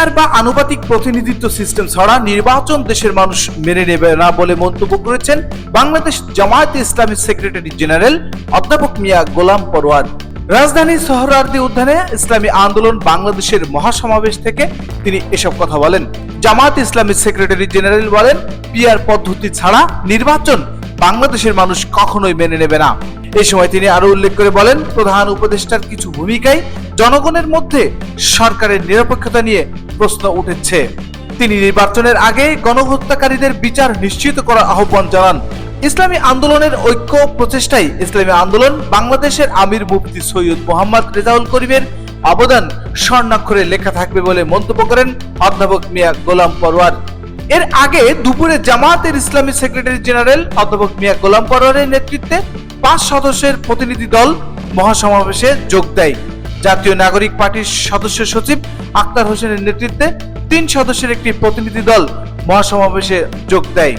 PR বা আনুপাতিক প্রতিনিধিত্ব সিস্টেম ছাড়া নির্বাচন দেশের মানুষ মেনে নেবে না বলে মন্তব্য করেছেন বাংলাদেশ জামায়াতে ইসলামী সেক্রেটারি জেনারেল অধ্যাপক মিয়া গোলাম পরোয়ার। রাজধানী সোহরার্দি উদ্যানে ইসলামী আন্দোলন বাংলাদেশের মহাসমাবেশ থেকে তিনি এসব কথা বলেন। জামায়াত ইসলামী সেক্রেটারি জেনারেল বলেন পিআর পদ্ধতি ছাড়া নির্বাচন বাংলাদেশের মানুষ কখনোই মেনে নেবে না। এই সময় তিনি আরও উল্লেখ করে বলেন, প্রধান উপদেষ্টার কিছু ভূমিকায় জনগণের মধ্যে সরকারের নিরপেক্ষতা নিয়ে প্রশ্ন উঠেছে। তিনি নির্বাচনের আগে গণহত্যাকারীদের বিচার নিশ্চিত করার আহ্বান জানান। ইসলামী আন্দোলনের ঐক্য প্রচেষ্টায় ইসলামী আন্দোলন বাংলাদেশের আমির মুফতি সৈয়দ মোহাম্মদ রেজাউল করিমের অবদান স্বর্ণাক্ষরে লেখা থাকবে বলে মন্তব্য করেন অধ্যাপক মিয়া গোলাম পরওয়ার এর আগে দুপুরে জামায়াতের ইসলামী সেক্রেটারি জেনারেল অধ্যাপক মিয়া গোলাম পরোয়ারের নেতৃত্বে পাঁচ সদস্যের প্রতিনিধি দল মহাসমাবেশে যোগ দেয়। জাতীয় নাগরিক পার্টির সদস্য সচিব আক্তার হোসেনের নেতৃত্বে তিন সদস্যের একটি প্রতিনিধি দল মহাসমাবেশে যোগ দেয়।